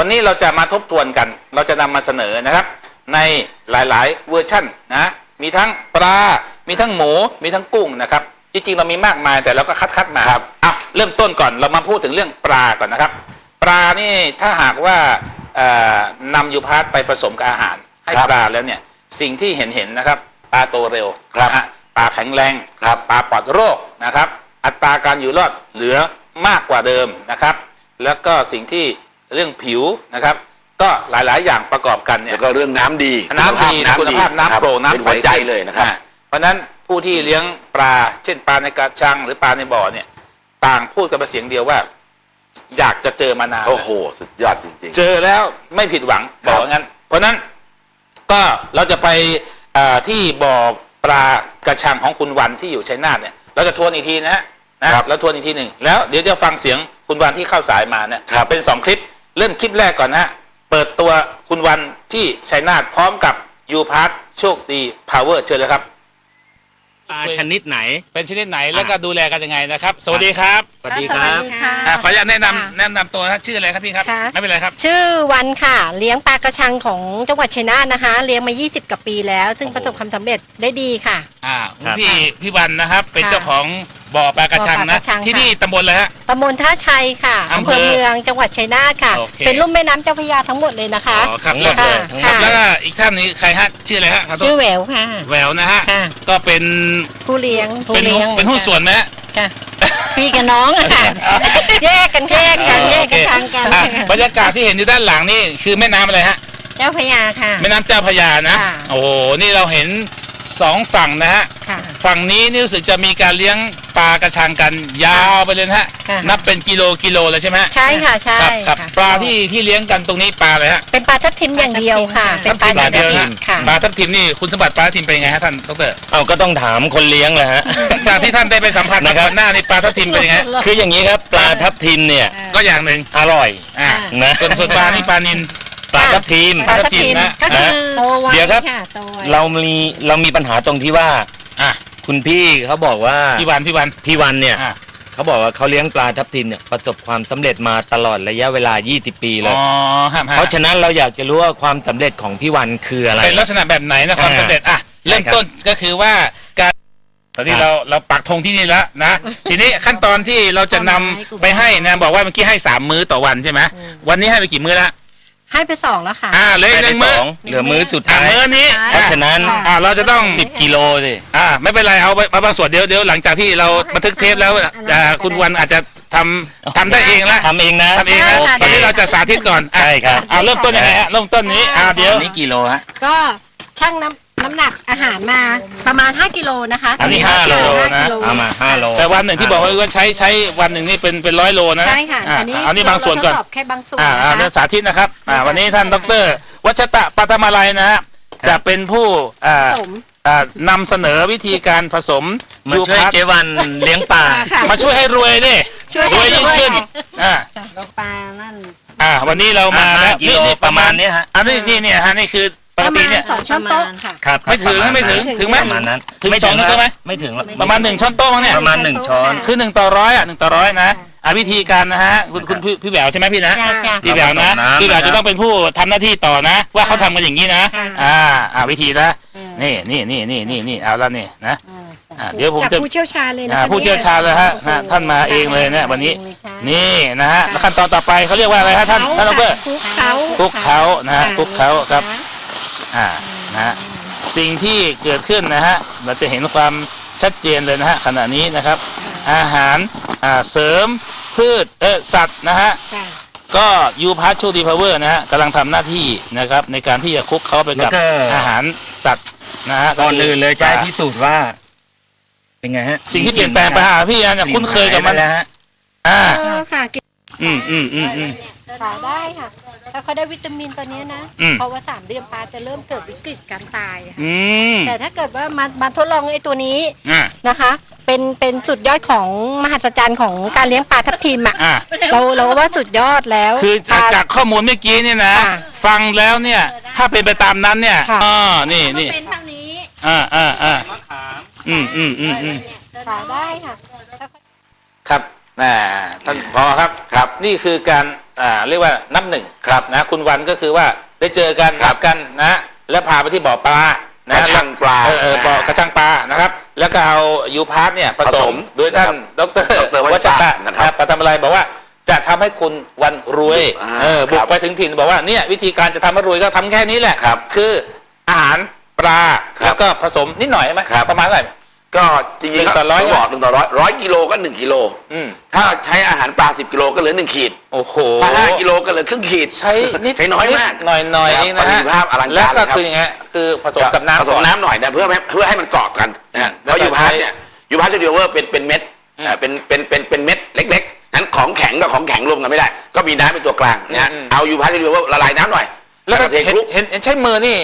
วันนี้เราจะมาทบทวนกัน เราจะนำมาเสนอนะครับ ในหลายๆเวอร์ชั่นนะมีทั้งปลา มีทั้งหมู มีทั้งกุ้งนะครับ จริงๆ เรามีมากมายแต่เราก็คัดคัดๆมาครับอะเริ่มต้นก่อนเรามาพูดถึงเรื่องปลาก่อนนะครับ ปลานี่ถ้าหากว่าเอ่อนำยูพาร์ตไปผสมกับอาหาร ให้ครับปลาแล้วเนี่ยสิ่งที่เห็นเห็นๆนะครับปลาโตเร็วครับนะฮะปลาแข็งแรงครับปลาปลอดโรคนะครับ อัตราการอยู่รอดเหลือมากกว่าเดิมนะครับ แล้วก็สิ่งที่ เรื่องผิวนะครับ ก็หลายๆ อย่างประกอบกันเนี่ยแล้วก็เรื่องน้ำดีน้ำดีคุณภาพน้ำโปร่งน้ำเป็นใสหัวใจเลยนะครับ อ่าเพราะฉะนั้นผู้ที่เลี้ยงปลา เช่นปลาในกระชังหรือปลาในบ่อเนี่ย ต่างพูดกันเป็นเสียงเดียวว่า อยากจะเจอมานานโอ้โห สุดยอดจริง เจอแล้วไม่ผิดหวังครับบอกงั้น เพราะฉะนั้นก็เราจะไปอ่าที่บ่อปลากระชังของคุณวันที่อยู่ชัยนาทเนี่ยเราจะทวนอีกทีนะฮะนะครับแล้วทวนอีกทีหนึ่งแล้วเดี๋ยวจะฟังเสียงคุณวันที่เข้าสายมาเนี่ยครับ เป็นสองคลิป เริ่มคลิปแรกก่อนนะฮะเปิดตัวคุณวันที่ชัยนาทพร้อมกับยูพาร์ทโชคดีพาวเวอร์เชิญเลยครับปลาชนิดไหน เป็นชนิดไหนแล้วก็ดูแลกันยังไงนะครับ สวัสดีครับสวัสดีครับค่ะอ่าขออนุญาตแนะนำค่ะแนะนำตัวนะชื่ออะไรครับพี่ครับ ค่ะ ไม่เป็นไรครับ ชื่อวันค่ะ เลี้ยงปลากระชังของจังหวัดชัยนาทนะคะ เลี้ยงมา 20 กว่าปีแล้ว ซึ่งโอ้โห ประสบความสำเร็จได้ดีค่ะ อ่าครับพี่พี่วันนะครับ เป็นค่ะเจ้าของบ่อปลากระชังบ่อปลานะกระชังที่ค่ะ นี่ตำบลอะไรฮะ ตำบลท่าชัยค่ะอำอำเภเภออเมืองจังหวัดชัยนาทค่ะ โอเค เป็นลุ่มแม่น้ำเจ้าพระยาทั้งหมดเลยนะคะ อ๋อครับทั้งหมแล้วดก็เลยทั้งหมด ครับแล้วก็อีกท่านนี้ใครฮะชื่ออะไรฮะขอโทษชื่อแหววค่ะ แหววนะฮะค่ะ ก็เป็นผู้เลี้ยงผู้เป็นเลี้ยงเป็นหุ้นส่วนไหมฮะ ค่ะพี่กับน้องอะค่ะ แยกกันแยกกันแยกกระชังกันอะบรรยากาศที่เห็นอยู่ด้านหลังนี่คือแม่น้ำอะไรฮะ เจ้าพระยาค่ะ แม่น้ำเจ้าพระยานะ ค่ะ โอ้โห นี่เราเห็นสองฝั่งนะฮะ ค่ะ ฝั่งนี้นี่รู้สึกจะมีการเลี้ยง ปลากระชังกันยาวไปเลยนะฮะ ค่ะ นับเป็นกิโลกิโลเลยใช่ไหมฮะใช่ค่ะใช่ครับครับค่ะปลาที่ที่เลี้ยงกันตรงนี้ปลาอะไรฮะเป็นปลาทับทิมอย่างเดียวค่ะ เป็นปลาปลาทับเดียวทินะมค่ะ ปลาทับทิมนี่คุณสมบัติปลาทับทิมเป็นยังไงฮะท่านดรเอาก็ต้องถามคนเลี้ยงแหละฮะ จากที่ท่านได้ไปสัมผัสนะครับ ก่อนหน้านี่ปลาทับทิมเป็นยังไงฮะคืออย่างนี้ครับปลาทับทิมเนี่ยก็อย่างหนึ่งอร่อยอ่านะส่วนส่วนปลานี่ปลานิน ปลาทับทิม ปลาทับทิมนะ ก็คือ โตไวเดี๋ยวครับ ค่ะโตไว เรามีเรามีปัญหาตรงที่ว่าอะ คุณพี่เขาบอกว่าพี่วันพี่วัน พี่วันเนี่ยอะ เขาบอกว่าเขาเลี้ยงปลาทับทิมเนี่ยประสบความสำเร็จมาตลอดระยะเวลา 20 ปีเลยอ๋อห้ามห้ามเพราะฉะนั้นเราอยากจะรู้ว่าความสำเร็จของพี่วันคืออะไร เป็นลักษณะแบบไหนนะความอ่าสำเร็จอะใช่เริ่มครับต้นก็คือว่าการตอนนี้ครับ เราเราปักธงที่นี่แล้วนะ ทีนี้ขั้นตอนที่เราจะนำไปให้นะ บอกว่าเมื่อกี้ให้สามมื้อต่อวันใช่ไหมวันนี้ให้ไปกี่มื้อละ ให้ไปสองแล้วค่ะ อ่าเหลยให้หไปนึ่งสมื้อองเหลือมื้อสุดอ่าท้าย มื้อนี้ใช่เพราะฉะนั้นค่ะอ่าเราจะต้อง10กิโลสิอ่าไม่เป็นไรเอาไปเอาบางส่วนเดี๋ยวเดี๋ยวหลังจากที่เราบันทึกเทปแล้วอ่าคุณวันอาจจะทำทำได้เองละทำเองนะทำเองนะได้ค่ะตอนนี้เราจะสาธิตก่อนอะใช่ครับ เอาเริ่มต้นยังไงฮะเริ่มต้นนี้อ่าเดี๋ยวนี่กี่โลฮะ ก็ชั่งน้ำ น้ำหนักอาหารมาประมาณ 5 กิโลนะคะอันนี้ตห้าโลห้นะกิโลเอามา5โลแต่วันหนึ่งที่บอกว่าใช้ใช้วันหนึ่งนี่เป็นเป็นร้อยโลนะใช่ค่ะอ่าอันนี้อันนี้บางส่วนก่อน เราทดสอบแค่บางส่วนอ่านะอ่าคะเรื่องสาธิตนะครับอ่าค่ะวันนี้ท่านดรวัชตะปัทมาลัยนะฮะจะเป็นผู้อ่าผสม อ่านำเสนอวิธีการผสมมาช่วยพัทเจวันเลี้ยงปลาค่ะมาช่วยให้รวยดิช่วยรวยยิ่งขึ้นอ่าแล้วปลานั่น อ่าวันนี้เรามาอ่าแล้วกิโลประมาณเนี้ยฮะ อันนี้นี่เนี่ยฮะนี่คือ ปปกระติมาณเนี่ยสองช้อนโต๊ะค่ะ ครับไม่ถึงประาณไม่ถึงนั้นถึงไหม ประมาณนั้นถึงไม่สองนิ้วคได้รับไหม ไม่ถึงหรอกประมาณหนึ่งช้อนโต๊ะมั้งเนี่ยประมาณหนึ่งช้อน คือหนึ่งต่อร้อยอะหนึ่งต่อร้อยนะอ่าวิธีการนะฮะคุณคุณพี่พี่แหววใช่ไหมพี่นะ จ้าจ้า พี่แหววนะน้ำพี่แหววนะครับจะต้องเป็นผู้ทำหน้าที่ต่อนะ ว่าเขาทำกันอย่างนี้นะ ค่ะ อ่าอ่าวิธีนะอืมนี่นี่นี่นี่นี่นี่เอาละนี่นะอืมอ่าเดี๋ยวผมจากจะผู้เชี่ยวชาญเลยนะอ่าคะผู้เชี่ยวชาญเลยฮะนะท่านมาเองเลยนะวันนี้ นี่นะฮะแล้วขั้นตอนต่อไปเขาเรียกว่าอะไรฮะท่านท่านดรคลุกเขาคลุกเขานะฮะคลุกเขาครับนะ อ่านะฮะสิ่งที่เกิดขึ้นนะฮะเราจะเห็นความชัดเจนเลยนะฮะขณะนี้นะครับ อาหารอ่าเสริมพืชเออสัตว์นะฮะค่ะก็ยูพาร์ทชูดีพาวเวอร์นะฮะกำลังทำหน้าที่นะครับในการที่จะคลุกเขาไปกับแล้วก็ อาหารสัตว์นะฮะก่อนอื่นเลยจะให้อ่าพิสูจน์ว่า เป็นไงฮะสิ่งที่เปลี่ยนแปลงไปหาพี่อันเนี่ยคุ้นเคยกับมันแล้วฮะ อ่า เออค่ะกิน อืมอืมอืมอืมค่ะได้ค่ะ ถ้าเขาได้วิตามินตัวเนี้ยนะอืม เพราะว่าสามเดือนปลาจะเริ่มเกิดวิกฤตการตายค่ะอืมแต่ถ้าเกิดว่ามามาทดลองไอ้ตัวนี้อ่านะคะ เป็นเป็นสุดยอดของมหัศจรรย์ของการเลี้ยงปลาทับทิมอะอ่า เราเราก็ว่าสุดยอดแล้วคือปจากลาจากข้อมูลเมื่อกี้เนี่ยนะ ค่ะฟังแล้วเนี่ย ถ้าเป็นไปตามนั้นเนี่ยค่ะอ๋อนี่นี่เป็นเท่านี้อ่าอ่าอ่าอืมอืมอืมอืมค่ะได้ค่ะ ครับนะท่านพอครับ ครับ นี่คือการอ่าเรียกว่านับหนึ่งครับนะคุณวันก็คือว่าได้เจอกันครันับดกันนะ แล้วพาไปที่บ่อปลานะกระชังปลาเออเออบ่อกระชังปลานะครับ แล้วก็เอายูพาร์ทเนี่ยผสผสมมโดยท่านดรดรวัวัชชระระนะครับนะประทำอะไรบอกว่าจะทำให้คุณวันรวยอ่าเออบุคกรับไปถึงถิ่นบอกว่าเนี่ยวิธีการจะทำให้รวยก็ทำแค่นี้แหละครับคืออาหารปลาครับแล้วก็ผสมนิดหน่อยใช่ไหมครับ ประมาณเท่าไหร่ ก็จริงๆหนึ่งต่อร้อยเขาบอกหนึ่งต่อร้อยร้อยกิโลก็หนึ่งกิโลอืมถ้าใช้อาหารปลาสิบกิโลก็เหลือหนึ่งขีดโอ้โห ถ้าห้ากิโลก็เหลือครึ่งขีด ใช้นิดใช้น้อยมากหน่อยหน่อยๆเองนะประสิทฮะธิภาพอลังการแล้วก็ครับ คืออย่างเงี้ยคือผสมกับน้ำผสมก่อน้ำหน่อยนะเพื่อให้เพื่อให้มันเกาะกันนะฮะแล้วเพราะก็ยูพาร์ทใช้เนี่ยยูพาร์ทจะเดียวว่าเป็นเป็นเม็ดอืมอ่าเป็นเป็นเป็นเป็นเม็ดเล็กๆนั้นของแข็งกับของแข็งรวมกันไม่ได้ ก็มีน้ำเป็นตัวกลางนะฮะอืมเอายูพาร์ทจะเดียวว่าละลายน้ำหน่อยแล้วก็เทเห็นคลุก เห็นเห็นใช้มือนี่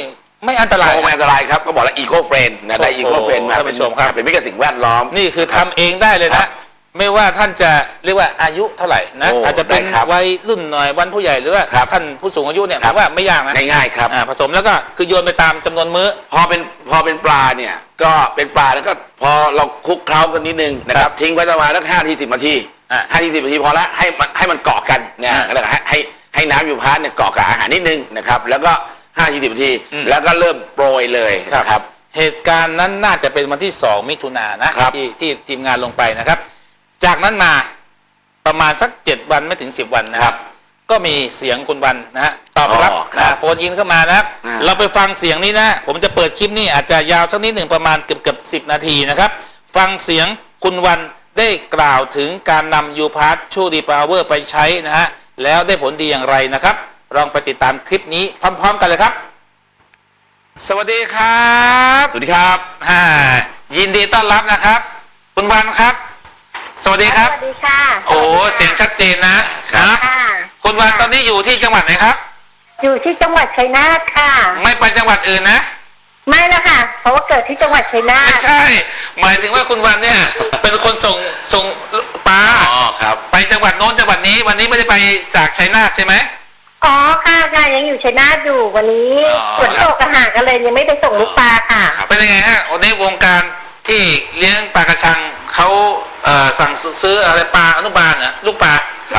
ไม่อันตราย โอ้ไม่อันตรายครับก็บอกแล้วอีโคเฟรนนะได้โอ้อีโหโคเฟรนมาท่านผู้ชมครับ เป็นมิตรกับสิ่งแวดล้อม นี่คือทำเองได้เลยครันะ บไม่ว่าท่านจะเรียกว่าอายุเท่าไหร่นะโอ้อาจจะเป็นได้ครับวัยรุ่นหน่อยวันผู้ใหญ่หรือว่าครับท่านผู้สูงอายุเนี่ยคผรับ มว่าไม่ยากนะง่ายๆครับ อ่าผสมแล้วก็คือโยนไปตามจำนวนมื้อ พอเป็นพอเป็นปลาเนี่ย ก็เป็นปลาแล้วก็พอเราคลุกเคล้ากันนิดนึงนะครับ ทิ้งไว้ประมาณสักห้าทีสิบนาทีอะห้าทีสิบนาทีพอละให้มันให้มันเกาะกันนะอะแล้วก็ให้ให้ให้น้ำยูพาร์ทเนี่ยเกาะกับอาหารนิดนึงนะครับ แล้วก็ ห้าทีสิบนาที อืม แล้วก็เริ่มโปรยเลยนะครับ เหตุการณ์นั้นน่าจะเป็นวันที่ 2 มิถุนายนนะครับ ที่ที่ทีมงานลงไปนะครับ จากนั้นมาประมาณสัก 7 วันไม่ถึง 10 วันนะครับ ก็มีเสียงคุณวันนะฮะตอบรับอ๋อครับนะโฟนอินเข้ามานะครับ อ่า เราไปฟังเสียงนี้นะ ผมจะเปิดคลิปนี้อาจจะยาวสักนิดหนึ่งประมาณเกือบเกือบสินาทีนะครับ ฟังเสียงคุณวันได้กล่าวถึงการนำยูพาร์ทชูดีพาวเวอร์ไปใช้นะฮะแล้วได้ผลดีอย่างไรนะครับ ลองไปติดตามคลิปนี้พร้อม ๆ กันเลยครับ สวัสดีครับสวัสดีครับอ่ายินดีต้อนรับนะครับ คุณวันครับ สวัสดีครับ สวัสดีค่ะโอ้เสียงชัดเจนนะครันะบค่ะคุณวันตอนนี้อยู่ที่จังหวัดไหนครับ อยู่ที่จังหวัดชัยนาทค่ะ ไม่ไปจังหวัดอื่นนะไม่ละค่ะ เพราะว่าเกิดที่จังหวัดชัยนาไม่ทใช่ หมายถึงว่าคุณวันเนี่ย เป็นคนส่งส่งปลาอ๋อครับ ไปจังหวัดโน้นจังหวัดนี้ วันนี้ไม่ได้ไปจากชัยนาทใช่ไหม อ๋อค่ะค่ะยังอยู่ชัยนาทอยู่วันนี้อ๋อฝนตกกระหากันเลยยังไม่ไปส่งลูกปลาค่ะ เป็นยังไงฮะวันนี้วงการที่เลี้ยงปลากระชังเขาเอ่อสั่งซื้ออะไรปลาอนุบาลนะลูกปลา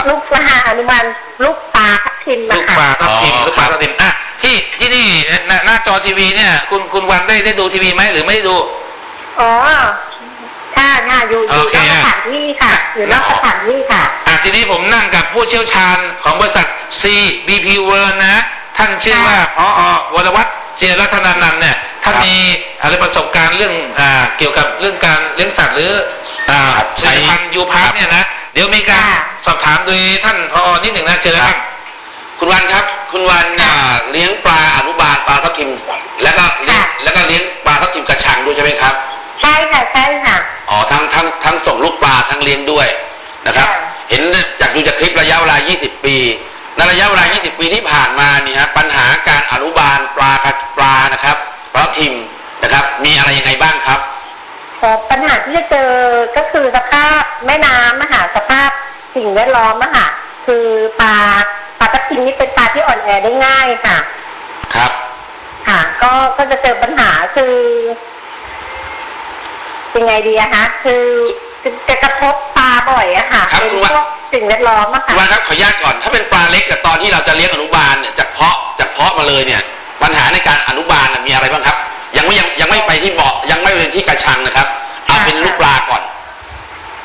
ลูกปลาอนุบาลลูกปลาทับทิมลูนะกคะปลาทับทิมอ๋อลูกปลาทับทิมอะที่ที่นี่หน้าหน้าจอทีวีเนี่ย คุณคุณวันได้ได้ดูทีวีไหมหรือไม่ได้ดูอ๋อค่ะค่ะอยู่อยู่โอนเคอกสถานที่ค่ะอยู่นอกสถานที่ค่ะอะ ทีนี้ผมนั่งกับผู้เชี่ยวชาญของบริษัท CBP World นะ ท่านชื่อว่าพอวรวัฒน์เจยรัตนานันท์เนี่ยท่านครับมีอะไรประสบการณ์เรื่องอ่าเกี่ยวกับเรื่องการเลี้ยงสัตว์หรืออ่าครับสายพันธุ์ยูพาร์ทเนี่ยนะเดี๋ยวมีการค่ะสอบถามโดยท่านพอนิดหนึ่งนะเจอแล้วครับคุณวันครับ คุณวันอ่าเลี้ยงปลาอนุบาลปลาทับทิม แล้วก็เลี้ยงค่ะแล้วก็เลี้ยงปลาทับทิมกระชังด้วยใช่ไหมครับ ใช่ค่ะใช่ค่ะอ๋อทั้งทั้งทั้งส่งลูกปลาทั้งเลี้ยงด้วยนะครับค่ะ เห็นจากดูจากคลิประยะเวลา 20 ปีในระยะเวลา 20 ปีที่ผ่านมาเนี่ยฮะปัญหาการอนุบาลปลากระปลานะครับปลาทับทิมนะครับ มีอะไรยังไงบ้างครับพอปัญหาที่จะเจอก็คือสภาพแม่น้ำอะค่ะสภาพสิ่งแวดล้อมอะค่ะคือปลาปลาตะกินนี่เป็นปลาที่อ่อนแอได้ง่ายค่ะ ครับ ค่ะ ก็ก็จะเจอปัญหาคือยังไงดีอะคะคือจะกระทบปลา บ่อยอะค่ะครับเป็นคุณพว่าวกสิ่งแวดล้อมอะคุค่ะณวันครับขออนุญาตก่อน ถ้าเป็นปลาเล็กกับตอนที่เราจะเลี้ยงอนุบาลเนี่ยจากเพาะจากเพาะมาเลยเนี่ย ปัญหาในการอนุบาลน่ะมีอะไรบ้างครับ ยังไม่ยังยังไม่ไปที่เบาะยังไม่ไปที่กระชังนะครับเอาเป็นลูกปลาก่อน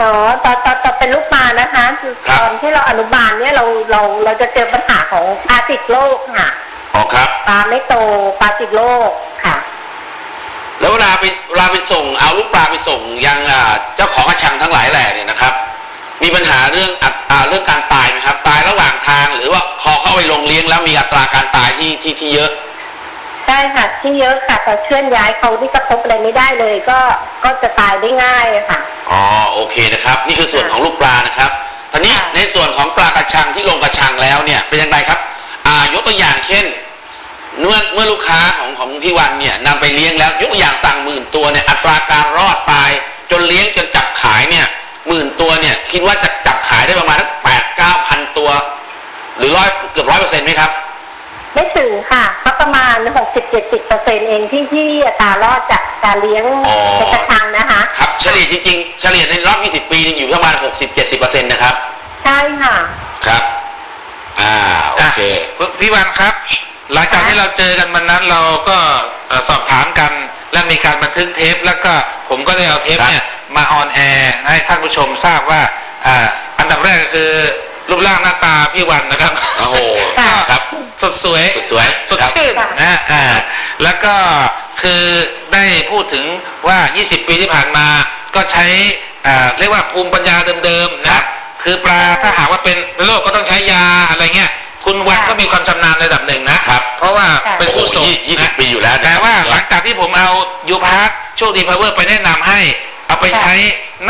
อ๋อตอนตอนตอนเป็นลูกปลานะคะคือครับ ตอนที่เราอนุบาลเนี่ยเราเราเราจะเจอปัญหาของปลาติดโรคค่ะอ๋อครับ ปลาไม่โตปลาติดโรคค่ะ แล้วเวลาไปเวลาไปส่งเอาลูกปลาไปส่งยังอ่าเจ้าของกระชังทั้งหลายแหล่เนี่ยนะครับ มีปัญหาเรื่องอัตอ่าเรื่องการตายไหมครับ ตายระหว่างทางหรือว่าพอเข้าไปลงเลี้ยงแล้วมีอัตราการตายที่ที่ที่เยอะใช่ค่ะที่เยอะค่ะแต่เคลื่อนย้ายเขาที่กระทบอะไรไม่ได้เลย ก็ก็จะตายได้ง่ายอะค่ะอ๋อโอเคนะครับ นี่คือส่วนของลูกปลานะครับทีนี้ค่ะในส่วนของปลากระชังที่ลงกระชังแล้วเนี่ยเป็นยังไงครับอ่ายกตัวอย่างเช่นเมื่อเมื่อลูกค้าของของพี่วันเนี่ยนำไปเลี้ยงแล้วยกตัวอย่างสั่งหมื่นตัวเนี่ยอัตราการรอดตาย จนเลี้ยงจนจับขายเนี่ย หมื่นตัวเนี่ยคิดว่าจะจับขายได้ประมาณสักแปดเก้าพันตัว หรือร้อยเกือบร้อยเปอร์เซ็นต์ไหมครับ ไม่ถึงค่ะก็ประมาณหกสิบเจ็ดสิบเปอร์เซ็นเองที่ที่อัตรารอดจากการเลี้ยงอ๋อในกระชังนะคะ ครับเฉลี่ยจริงๆ เฉลี่ยในรอบ20ปีนี่อยู่ที่ประมาณ60-70%นะครับ ใช่ค่ะ ครับอ่าโอเคอะพี่วันครับ หลังจากที่เราเจอกันวันนั้นเราก็เอ่อสอบถามกันและมีการบันทึกเทปแล้วก็ผมก็ได้เอาเทปครับเนี่ย มาออนแอร์ให้ท่านผู้ชมทราบว่าอ่าอันดับแรกก็คือรูปร่างหน้าตาพี่วันนะครับโอ้โหค่ะครับสดสวยสดสวยสดชื่นครับนะฮะอ่าแล้วก็คือได้พูดถึงว่า 20 ปีที่ผ่านมาก็ใช้อ่าเรียกว่าภูมิปัญญาเดิมๆนะคือปลาถ้าหากว่าเป็นโรคก็ต้องใช้ยาอะไรเงี้ยคุณวันค่ะก็มีความชำนาญระดับหนึ่งนะครับเพราะว่าค่ะเป็นโอ้โหผู้ส่งยี่สิบนะปีอยู่แล้วนะครับแต่ว่าหลังจากที่ผมเอายูพาร์ทโชคดีพาวเวอร์ไปแนะนำให้ เอาไปใช้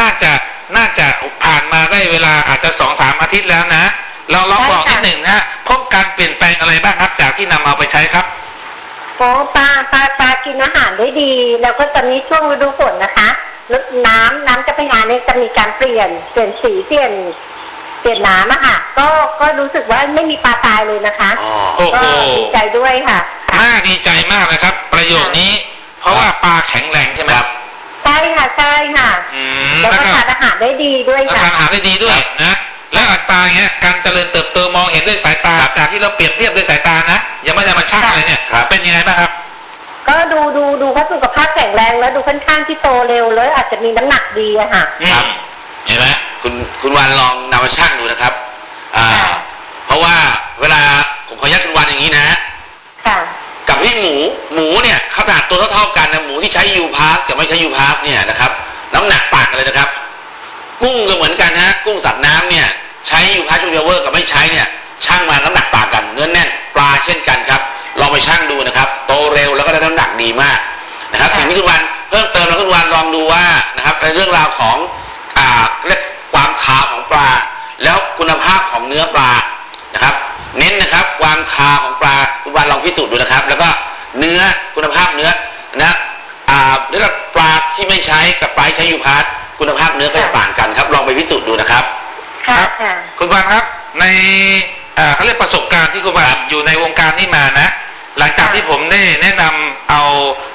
น่าจะน่าจะผ่านมาได้เวลาอาจจะสองสามอาทิตย์แล้วนะเราลองใช่บอกนิดค่ะหนึ่งนะฮะพบการเปลี่ยนแปลงอะไรบ้างครับจากที่นำเอาไปใช้ครับโอ้ปลาปลาปลากินอาหารได้ดี แล้วก็ตอนนี้ช่วงฤดูฝนนะคะแล้วน้ำน้ำจะไปหาเนี่ยจะมีการเปลี่ยนเปลี่ยนสีเปลี่ยนเปลี่ยนน้ำอะค่ะ ก็ก็รู้สึกว่าไม่มีปลาตายเลยนะคะอ๋อโอ้โหก็ดีใจด้วยค่ะค่ะน่าดีใจมากนะครับ ประโยคนี้ เพราะว่าปลาแข็งแรงใช่ไหมครับใช่ค่ะใช่ค่ะ อืมแล้วแล้วก็ก็ทานอาหารได้ดีด้วยแล้วค่ะทานอาหารได้ดีด้วยนะและอัตราเงี้ยการเจริญเติบโตมองเห็นด้วยสายตา จากที่เราเปรียบเทียบด้วยสายตานะยังไม่ได้มาชั่งเลยเนี่ยครับเป็นยังไงบ้างครับก็ดูดูดูเขาสุขภาพแข็งแรงแล้วดูค่อนข้างที่โตเร็วแล้วอาจจะมีน้ำหนักดีอะค่ะครับเห็นไหมคุณคุณวันลองนำมาชั่งดูนะครับ อ่าค่ะเพราะว่าเวลาผมขออนุญาตคุณวันอย่างนี้นะ ค่ะ กับที่หมูหมูเนี่ย ขนาดตัวเท่าๆกันนะหมูที่ใช้ยูพาสกับไม่ใช้ยูพาสเนี่ยนะครับน้ำหนักต่างกันเลยนะครับ กุ้งก็เหมือนกันฮะกุ้งสัตว์น้ำเนี่ยใช้ยูพาสชูเเวอร์กับไม่ใช้เนี่ยช่างมาน้ำหนักต่างกันเนื้อแน่นปลาเช่นกันครับลองไปช่างดูนะครับ โตเร็วแล้วก็ได้น้ำหนักดีมากนะครับค่ะสิ่งที่คุณวันเพิ่มเติมแล้วคุณวันลองดูว่านะครับในเรื่องราวของอ่าเรียกความขาวของปลา แล้วคุณภาพของเนื้อปลานะครับ เน้นนะครับความคาวของปลาคุณวันลองพิสูจน์ดูนะครับ แล้วก็เนื้อคุณภาพเนื้อนะอ่าเรียกว่าปลาที่ไม่ใช้กับปลาที่ใช้ยูพาร์ทคุณภาพเนื้อก็จะต่างกันครับ ลองไปพิสูจน์ดูนะครับค่ะครับค่ะ คุณวันครับในเอ่อเขาเรียกประสบการณ์ที่คุณวันอยู่ในวงการนี้มานะ หลังจากที่ผมได้แนะนำเอา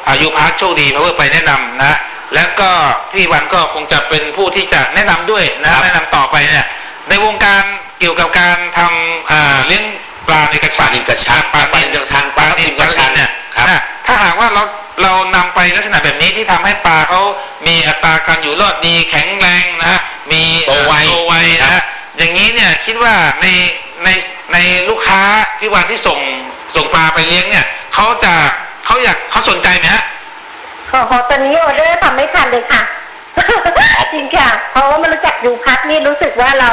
อายุพาร์ทโชคดีพาวเวอร์ไปแนะนำนะ แล้วก็พี่วันก็คงจะเป็นผู้ที่จะแนะนำด้วยนะครับ แนะนำต่อไปเนี่ยในวงการเกี่ยวกับการทำอ่าเลี้ยงปลาในกระชังปลานิลกระชังปลาปลานิลกระชังปลาทับทิมกระชังเนี่ยครับนะ ถ้าหากว่าเราเรานำไปลักษณะแบบนี้ที่ทำให้ปลาเขามีอัตราการอยู่รอดดีแข็งแรงนะฮะมีโตไวโตไวนะฮะอย่างนี้เนี่ยคิดว่าในในในลูกค้าพี่วันที่ส่งส่งปลาไปเลี้ยงเนี่ยเขาจะเขาอยากเขาสนใจไหมฮะขอขอตอนนี้ออเดอร์ทำไม่ทันเลยค่ะ จริงค่ะ เพราะว่ามันรู้จักยูพัทนี่รู้สึกว่าเรา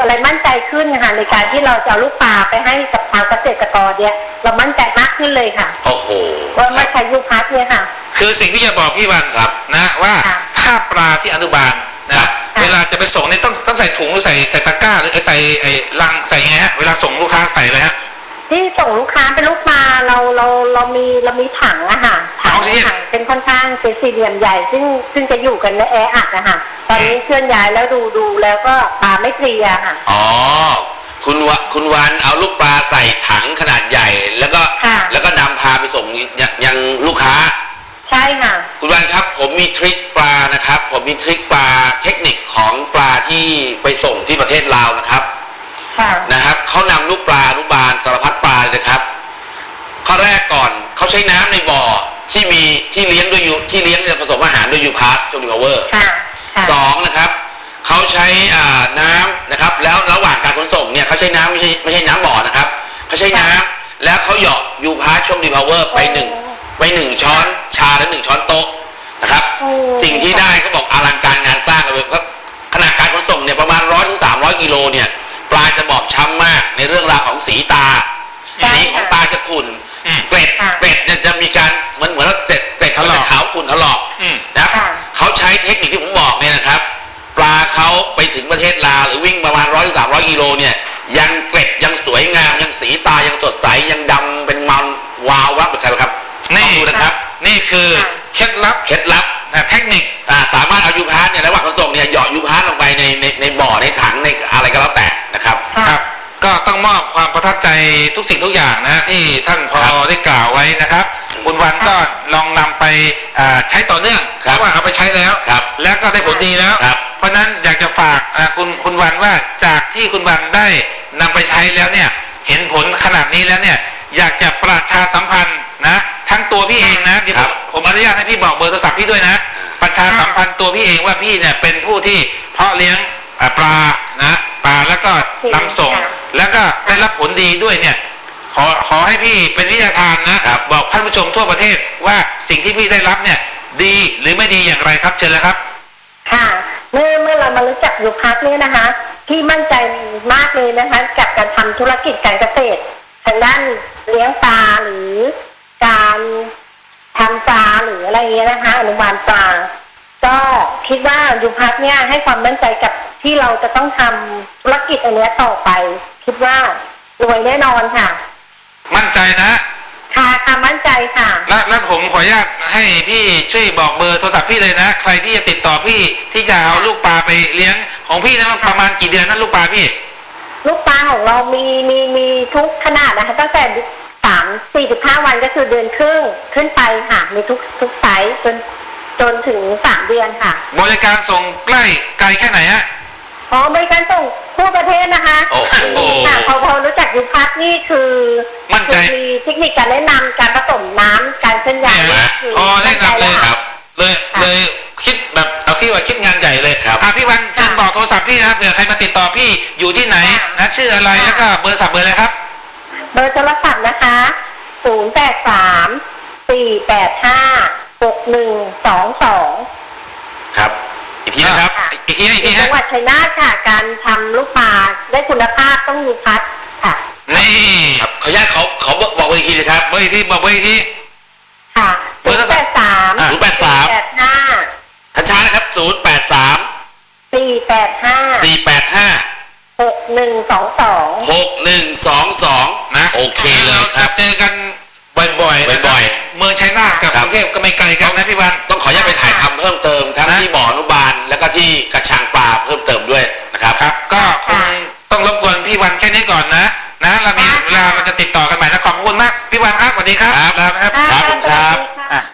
อะไรมั่นใจขึ้นค่ะในการที่เราจะเอาลูกปลาไปให้กับทางเกษตรกรเนี่ย เรามั่นใจมากขึ้นเลยค่ะ โอ้โหว่ามาใช้ยูพัทเนี่ยค่ะ คือสิ่งที่จะบอกพี่วันครับนะว่าค่ะถ้าปลาที่อนุบาลนะเวลาจะไปส่งเนี่ยต้องต้องใส่ถุงหรือใส่ใส่ตะกร้าหรือใส่ไอ้ลังใส่ยังไงฮะเวลาส่งลูกค้าใส่เลยฮะ ที่ส่งลูกค้าเป็นลูกปลาเราเราเรามีเรามีถังอะค่ะถัออกซิเจนถังเป็นค่อนข้างเป็นสี่เหลี่ยมใหญ่ ซึ่งซึ่งจะอยู่กันในแออัดอะค่ะตอนนี้เคลื่อนย้ายแล้วดูดูแล้วก็ปลาไม่เพลียค่ะอ๋อคุณวะคุณวันเอาลูกปลาใส่ถังขนาดใหญ่ แล้วก็ค่ะแล้วก็นำพาไปส่งยังยังลูกค้า ใช่ค่ะ คุณวันครับ ผมมีทริคปลานะครับ ผมมีทริคปลาเทคนิคของปลาที่ไปส่งที่ประเทศลาวนะครับค่ะ นะครับเขานำลูกปลาอนุบาลสารพัดปลาเลยนะครับข้อแรกก่อนเขาใช้น้ำในบ่อที่มีที่เลี้ยงด้วยยูที่เลี้ยงเนี่ยผสมอาหารด้วยยูพาสชมดิพาวเวอร์ค่ะค่ะสองนะครับเขาใช้อ่าน้ำนะครับ แล้วระหว่างการขนส่งเนี่ยเขาใช้น้ำไม่ใช่ไม่ใช่น้ำบ่อนะครับเขาใช้น้ำแล้วเขาเหยาะยูพาร์ชมดีพาวเวอร์ไปหนึ่งไปหนึ่งช้อนชาและหนึ่งช้อนโต๊ะนะครับโอ้สิ่งที่ได้เขาบอกอลังการงานสร้างเลยเพราะขนาดการขนส่งเนี่ยประมาณร้อยถึงสามร้อยกิโลเนี่ยป ลาจะบอบช้ำมากในเรื่องราวของสีตาใช่สีของตาจะขุ่นอืม เกล็ดค่ะ เกล็ดเนี่ยจะมีการเหมือนเหมือนว่าเกล็ดเกล็ดเขาถลจะอก ขาวขุ่นถลอก อืม นะครับค่ะ เขาใช้เทคนิคที่ผมบอกเนี่ยนะครับ ปลาเขาไปถึงประเทศลาวหรือวิ่งประมาณร้อยถึงสามร้อยกิโลเนี่ย ยังเกล็ดยังสวยงาม ยังสีตายังสดใส ยังดำเป็นมันวาววับเหมือนกันครับลนี่ องดูนะครับนี่คือเคล็ดลับเคล็ดลับ นะเทคนิค อ่าสามารถเอายูพ มอบความประทับใจทุกสิ่งทุกอย่างนะที่ท่านพอครับได้กล่าวไว้นะครับ คุณวันก็ลองนำไปอ่าใช้ต่อเนื่องครัเพบราะว่าเอาไปใช้แล้วครับแล้วก็ได้ผลดีแล้วครับเพราะฉะนั้นอยากจะฝากอ่าคุณคุณวันว่าจากที่คุณวันได้นำไปใช้แล้วเนี่ยเห็นผลขนาดนี้แล้วเนี่ยอยากจะประชาสัมพันธ์นะทั้งตัวพี่เองนะเดี๋ยวคผรับมผมอนุญาตให้พี่บอกเบอร์โทรศัพท์พี่ด้วยนะ ประชาสัมพันธ์ตัวพี่เองว่าพี่เนี่ยเป็นผู้ที่เพาะเลี้ยงอ่าปลานะปลาแล้วก็นำส่งค่ะ แล้วก็ได้รับผลดีด้วยเนี่ย ขอขอให้พี่เป็นวิทยาทานนะครับบอกท่านผู้ชมทั่วประเทศว่าสิ่งที่พี่ได้รับเนี่ย ดีหรือไม่ดีอย่างไรครับเชิญเลยครับ ค่ะเมื่อเมื่อเรามารู้จักยูพัทเนี่ยนะคะที่มั่นใจมากเลยนะคะกับการทำธุรกิจการเกษตร ทางด้านเลี้ยงปลาหรือการทำปลาหรืออะไรเงี้ยนะคะอนุบาลปลา ก็คิดว่ายูพัทเนี่ยให้ความมั่นใจกับที่เราจะต้องทำธุรกิจอันเนี้ยต่อไป คิดว่ารวยแน่นอนค่ะ มั่นใจนะค่ะค่ะมั่นใจค่ะ และและผมขออนุญาตให้พี่ช่วยบอกเบอร์โทรศัพท์พี่เลยนะ ใครที่จะติดต่อพี่ที่จะเอาลูกปลาไปเลี้ยงของพี่นะประมาณกี่เดือนนั้นลูกปลาพี่ ลูกปลาของเรามีมีมีทุกขนาดนะคะ ตั้งแต่สามสี่สิบห้าวันก็คือเดือนครึ่งขึ้นไปค่ะ มีทุกทุกไซส์จน จนถึงสามเดือนค่ะ บริการส่งใกล้ไกลแค่ไหนฮะพร้อมบริการส่งทั่วประเทศนะคะโอ้โหค่ะพอพอรู้จักยูพัทนี่คือมั่นใจ คือมีเทคนิคการแนะนำการผสมน้ำการเคลื่อนย้ายเนี่ยนะคือพอแนะนำเลยมั่ใจครับ เลยค่ะ เลยคิดแบบเอาที่ว่าคิดงานใหญ่เลยครับ อะพี่วันเชิญบอกโทรศัพท์พี่นะเผื่อใครมาติดต่อพี่อยู่ที่ไหนนะชื่ออะไรแล้วก็เบอร์โทรศัพท์เบอร์อะไรครับ เบอร์โทรศัพท์นะคะศูนย์แปดสามสี่แปด ห้าหกหนึ่งสองสองครับ อีกทีนะครับค่ะอีกทีอีกทีจัฮะงหวัดชัยนาทค่ะ การทำลูกปลาได้คุณภาพต้องยูพัทค่ะ นี่ครับขออนุญาตเขาเขาบอกบอกอีกทีนะครับ เบอร์อีกทีบอกเบอร์อีกที ค่ะเบอร์โทรศัพท์สามอะ083แปดห้าช้าๆนะครับ0 8 3สี่แปดห้า4 8 5หกหนึ่งสองสอง6 1 2 2นะโอเคเลยครับเจอกัน บ่อยๆนะครับบ่อยเมืองชัยนาทกับครักบรุงเทพก็ไม่ไกลกันนะพี่วันต้องขออนุญาตไปถ่ายทำเพิ่มเติมทั้งนะที่บ่ออนุบาลแล้วก็ที่กระชังปลาเพิ่มเติมด้วยนะครับ ครับก็คงต้องรบกวนพี่วันแค่นี้ก่อนนะนะเรามีเวลาเราจะติดต่อกันใหม่นะขอบคุณมากพี่วันครับสวัสดีครับครับลานะครับค่ะ